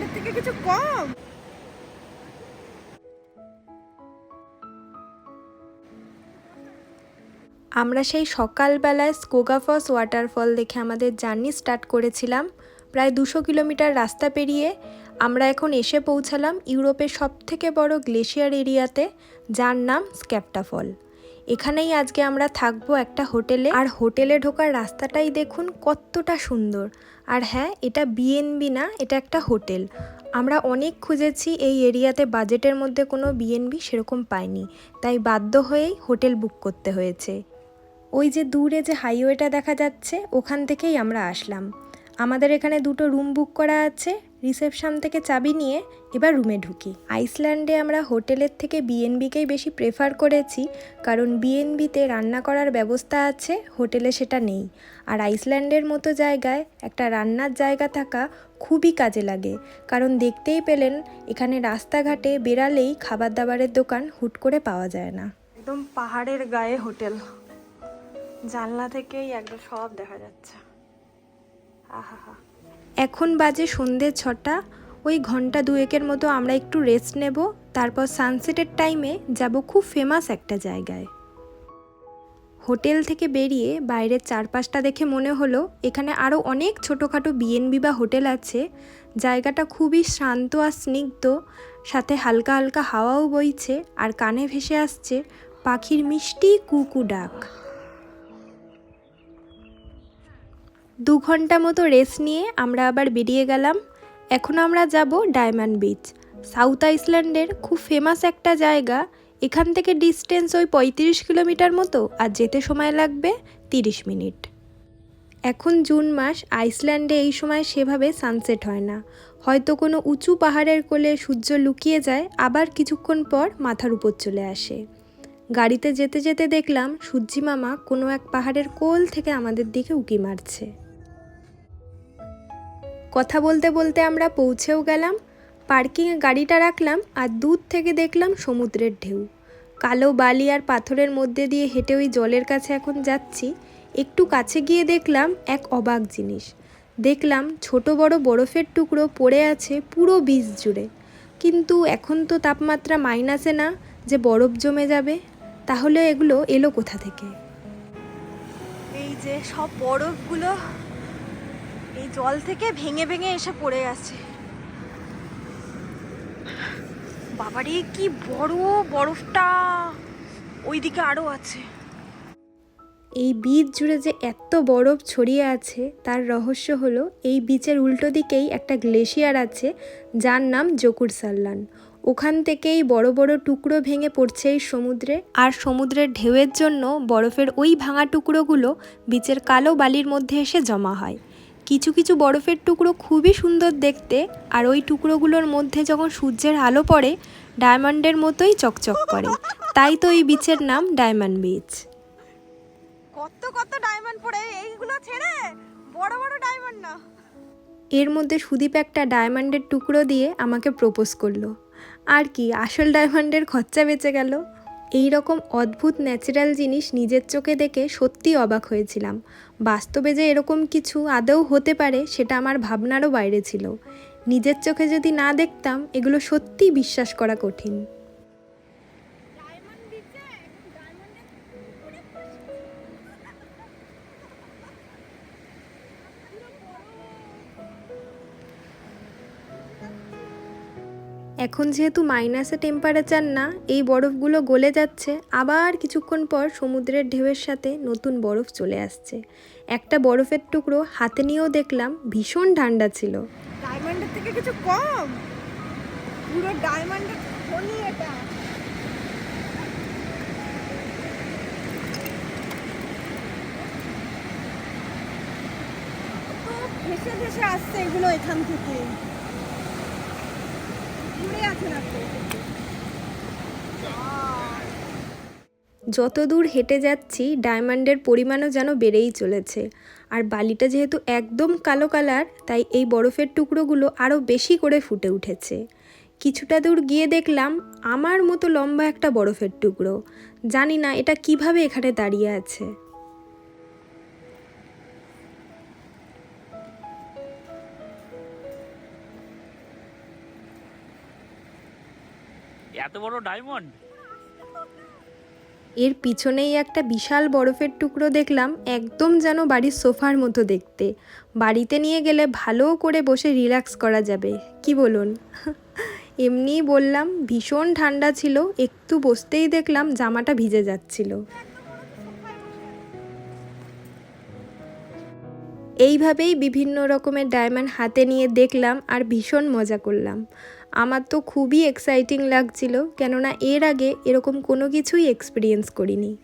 থেকে কিছু কম? আমরা সেই সকালবেলায় স্কোগাফস ওয়াটারফল দেখে আমাদের জার্নি স্টার্ট করেছিলাম। প্রায় দুশো কিলোমিটার রাস্তা পেরিয়ে আমরা এখন এসে পৌঁছালাম ইউরোপের সবথেকে বড় গ্লেশিয়ার এরিয়াতে, যার নাম স্ক্যাপটাফল। এখানেই আজকে আমরা থাকব একটা হোটেলে। আর হোটেলে ঢোকার রাস্তাটাই দেখুন কতটা সুন্দর। আর হ্যাঁ এটা বিএনবি না, এটা একটা হোটেল। আমরা অনেক খুঁজেছি, এই এরিয়াতে বাজেটের মধ্যে কোনো বিএনবি সেরকম পাইনি। তাই বাধ্য হয়েই হোটেল বুক করতে হয়েছে। ওই যে দূরে যে হাইওয়েটা দেখা যাচ্ছে, ওখান থেকেই আমরা আসলাম। আমাদের এখানে দুটো রুম বুক করা আছে রিসেপশন থেকে চাবি নিয়ে এবার রুমে ঢুকি। আইসল্যান্ডে আমরা হোটেলের থেকে বিএনবিকেই বেশি প্রেফার করেছি, কারণ বিএনবিতে রান্না করার ব্যবস্থা আছে, হোটেলে সেটা নেই। আর আইসল্যান্ডের মতো জায়গায় একটা রান্নার জায়গা থাকা খুবই কাজে লাগে, কারণ দেখতেই পেলেন এখানে রাস্তাঘাটে বেরালেই খাবার দাবারের দোকান হুট করে পাওয়া যায় না। একদম পাহাড়ের গায়ে হোটেল। জানলা থেকেই একদম সব দেখা যাচ্ছে। আহা এখন বাজে সন্ধ্যে ছটা। ওই ঘণ্টা দুয়েকের মতো আমরা একটু রেস্ট নেব। তারপর সানসেটের টাইমে যাব খুব ফেমাস একটা জায়গায়। হোটেল থেকে বেরিয়ে বাইরের চারপাশটা দেখে মনে হলো, এখানে আরও অনেক ছোটোখাটো বিএনবি বা হোটেল আছে। জায়গাটা খুবই শান্ত আর স্নিগ্ধ, সাথে হালকা হালকা হাওয়াও বইছে, আর কানে ভেসে আসছে পাখির মিষ্টি কুকু ডাক। দু ঘণ্টা মতো রেস্ট নিয়ে আমরা আবার বেরিয়ে গেলাম। এখন আমরা যাব ডায়মন্ড বিচ। সাউথ আইসল্যান্ডের খুব ফেমাস একটা জায়গা। এখান থেকে ডিস্টেন্স ওই পঁয়ত্রিশ কিলোমিটার মতো আর যেতে সময় লাগবে তিরিশ মিনিট। এখন জুন মাস, আইসল্যান্ডে এই সময় সেভাবে সানসেট হয় না। হয়তো কোনো উঁচু পাহাড়ের কোলে সূর্য লুকিয়ে যায়, আবার কিছুক্ষণ পর মাথার উপর চলে আসে। গাড়িতে যেতে যেতে দেখলাম, সূর্যি মামা কোনো এক পাহাড়ের কোল থেকে আমাদের দিকে উকি মারছে। কথা বলতে বলতে আমরা পৌঁছেও গেলাম, পার্কিংয়ে গাড়িটা রাখলাম আর দূর থেকে দেখলাম সমুদ্রের ঢেউ। কালো বালি আর পাথরের মধ্যে দিয়ে হেঁটে ওই জলের কাছে এখন যাচ্ছি, একটু কাছে গিয়ে দেখলাম এক অবাক জিনিস। দেখলাম ছোট বড় বরফের টুকরো পড়ে আছে পুরো বীজ জুড়ে। কিন্তু এখন তো তাপমাত্রা মাইনাসে না যে বরফ জমে যাবে, তাহলে এগুলো এলো কোথা থেকে? এই যে সব বরফগুলো এই জল থেকে ভেঙে ভেঙে এসে পড়ে গেছে। বাবারে কি বড় বরফটা! ওইদিকে আরও আছে। এই বীজ জুড়ে যে এত বরফ ছড়িয়ে আছে, তার রহস্য হলো এই বীচের উল্টো দিকেই একটা গ্লেশিয়ার আছে, যার নাম জকুর সাল্লান। ওখান থেকেই বড় বড় টুকরো ভেঙে পড়ছে এই সমুদ্রে। আর সমুদ্রের ঢেউয়ের জন্য বরফের ওই ভাঙা টুকরোগুলো বীচের কালো বালির মধ্যে এসে জমা হয়। কিছু কিছু বরফের টুকরো খুবই সুন্দর দেখতে আর ওই টুকরোগুলোর মধ্যে যখন সূর্যের আলো পড়ে ডায়মন্ডের মতোই চকচক করে। তাই তো এই বিচের নাম ডায়মন্ড বিচ কত কত ডায়মন্ড পড়ে এইগুলো ছেড়ে বড় বড় ডায়মন্ড না। এর মধ্যে সুদীপ একটা ডায়মন্ডের টুকরো দিয়ে আমাকে প্রপোজ করল। আর কি আসল ডায়মন্ডের খরচা বেঁচে গেল। এই রকম অদ্ভুত ন্যাচারাল জিনিস নিজের চোখে দেখে সত্যি অবাক হয়েছিলাম। বাস্তবে যে এরকম কিছু আদৌ হতে পারে, সেটা আমার ভাবনারও বাইরে ছিল। নিজের চোখে যদি না দেখতাম, এগুলো সত্যিই বিশ্বাস করা কঠিন। এখন যেহেতু মাইনাসে টেম্পারেচার না, এই বরফগুলো গলে যাচ্ছে, আবার কিছুক্ষণ পর সমুদ্রের ঢেউয়ের সাথে নতুন বরফ চলে আসছে। একটা বরফের টুকরো হাতে নিয়েও দেখলাম ভীষণ ঠান্ডা ছিল। ডায়মন্ডের থেকে কিছু কম? পুরো ডায়মন্ডের এটা। ভেসে ভেসে আসছে এগুলো এখান থেকে। যত দূর হেঁটে যাচ্ছি, ডায়মন্ডের পরিমাণও যেন বেড়েই চলেছে। আর বালিটা যেহেতু একদম কালো কালার, তাই এই বরফের টুকরোগুলো আরও বেশি করে ফুটে উঠেছে। কিছুটা দূর গিয়ে দেখলাম, আমার মতো লম্বা একটা বরফের টুকরো। জানি না এটা কীভাবে এখানে দাঁড়িয়ে আছে। এত বড় ডায়মন্ড এর পিছনেই একটা বিশাল বরফের টুকরো দেখলাম, একদম যেন বাড়ির সোফার মতো দেখতে। বাড়িতে নিয়ে গেলে ভালো করে বসে রিল্যাক্স করা যাবে, কি বলুন? এমনিই বললাম, ভীষণ ঠান্ডা ছিল, একটু বসতেই দেখলাম জামাটা ভিজে যাচ্ছিল। এইভাবেই বিভিন্ন রকমের ডায়মন্ড হাতে নিয়ে দেখলাম আর ভীষণ মজা করলাম। আমার তো খুবই এক্সাইটিং লাগছিল, কেননা এর আগে এরকম কোনো কিছুই এক্সপিরিয়েন্স করিনি।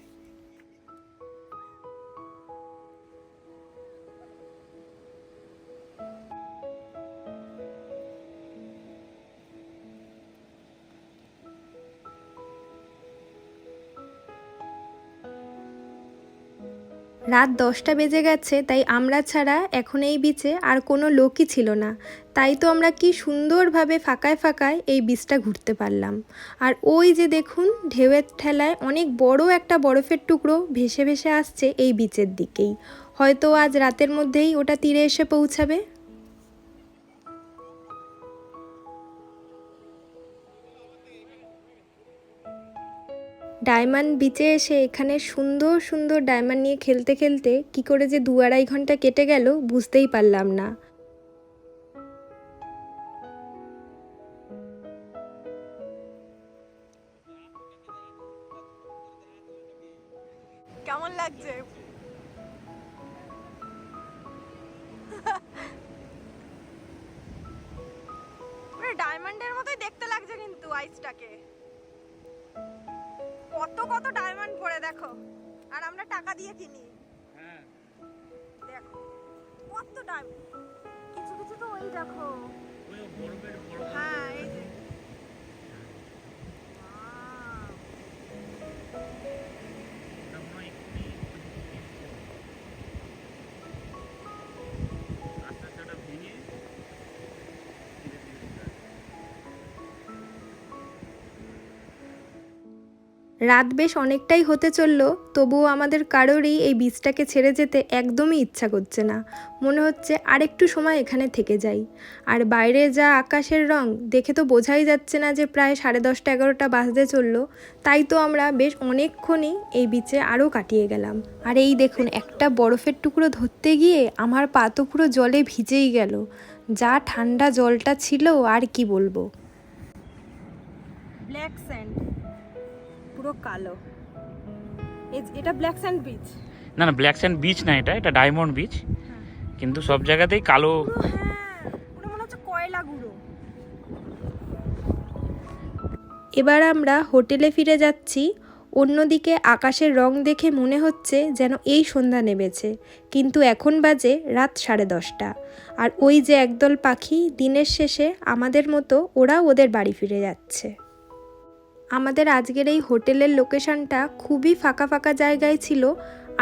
রাত দশটা বেজে গেছে, তাই আমরা ছাড়া এখন এই বিচে আর কোনো লোকই ছিল না। তাই তো আমরা কি সুন্দরভাবে ফাঁকায় ফাঁকায় এই বীজটা ঘুরতে পারলাম। আর ওই যে দেখুন, ঢেউয়ের ঠেলায় অনেক বড় একটা বরফের টুকরো ভেসে ভেসে আসছে এই বিচের দিকেই। হয়তো আজ রাতের মধ্যেই ওটা তীরে এসে পৌঁছাবে। ডায়মন্ড বিচে এসে এখানে সুন্দর সুন্দর ডায়মন্ড নিয়ে খেলতে খেলতে কি করে যে দু আড়াই ঘণ্টা কেটে গেল বুঝতেই পারলাম না। কেমন লাগছে? ডায়মন্ডের মতোই দেখতে লাগছে কিন্তু আইসটাকে কত কত ডায়মন্ড পরে দেখো। আর আমরা টাকা দিয়ে কিনি। হ্যাঁ। দেখো কত ডায়মন্ড কিছু কিছু তো ওই দেখো। ওই বরফের বড় হ্যাঁ এই যে। রাত বেশ অনেকটাই হতে চলল, তবুও আমাদের কারোরই এই বীজটাকে ছেড়ে যেতে একদমই ইচ্ছা করছে না। মনে হচ্ছে আরেকটু সময় এখানে থেকে যাই। আর বাইরে যা আকাশের রং, দেখে তো বোঝাই যাচ্ছে না যে প্রায় সাড়ে দশটা এগারোটা বাজতে চলল। তাই তো আমরা বেশ অনেকক্ষণই এই বিচে আরও কাটিয়ে গেলাম। আর এই দেখুন, একটা বরফের টুকরো ধরতে গিয়ে আমার পা তো পুরো জলে ভিজেই গেল। যা ঠান্ডা জলটা ছিল, আর কি বলব। ব্ল্যাক স্যান্ড পুরো কালো। এটা ব্ল্যাক স্যান্ড বিচ না না ব্ল্যাক স্যান্ড বিচ না এটা এটা ডায়মন্ড বিচ কিন্তু সব জায়গাতেই কালো। হ্যাঁ মনে হচ্ছে কয়লা গুঁড়ো। এবার আমরা হোটেলে ফিরে যাচ্ছি। অন্যদিকে আকাশের রং দেখে মনে হচ্ছে যেন এই সন্ধ্যা নেমেছে। কিন্তু এখন বাজে রাত সাড়ে দশটা। আর ওই যে একদল পাখি দিনের শেষে আমাদের মতো ওরাও ওদের বাড়ি ফিরে যাচ্ছে। আমাদের আজকের এই হোটেলের লোকেশনটা খুবই ফাঁকা ফাঁকা জায়গায় ছিল।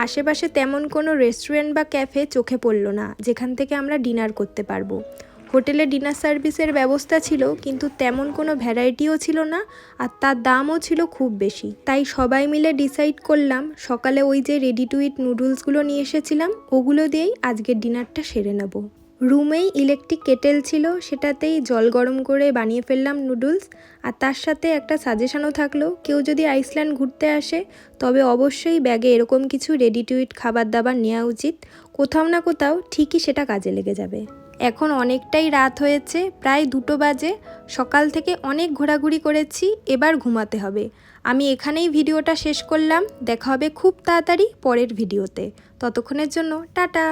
আশেপাশে তেমন কোনো রেস্টুরেন্ট বা ক্যাফে চোখে পড়ল না, যেখান থেকে আমরা ডিনার করতে পারব। হোটেলে ডিনার সার্ভিসের ব্যবস্থা ছিল, কিন্তু তেমন কোনো ভ্যারাইটিও ছিল না আর তার দামও ছিল খুব বেশি। তাই সবাই মিলে ডিসাইড করলাম, সকালে ওই যে রেডি টু ইট নুডলসগুলো নিয়ে এসেছিলাম, ওগুলো দিয়েই আজকের ডিনারটা সেরে নেব। রুমেই ইলেকট্রিক কেটেল ছিল, সেটাতেই জল গরম করে বানিয়ে ফেললাম নুডলস আর তার সাথে একটা সাজেশানও থাকল, কেউ যদি আইসল্যান্ড ঘুরতে আসে, তবে অবশ্যই ব্যাগে এরকম কিছু রেডি টু ইট খাবার দাবার নেওয়া উচিত। কোথাও না কোথাও ঠিকই সেটা কাজে লেগে যাবে। এখন অনেকটাই রাত হয়েছে, প্রায় দুটো বাজে, সকাল থেকে অনেক ঘোরাঘুরি করেছি, এবার ঘুমাতে হবে। আমি এখানেই ভিডিওটা শেষ করলাম, দেখা হবে খুব তাড়াতাড়ি পরের ভিডিওতে। ততক্ষণের জন্য, টাটা!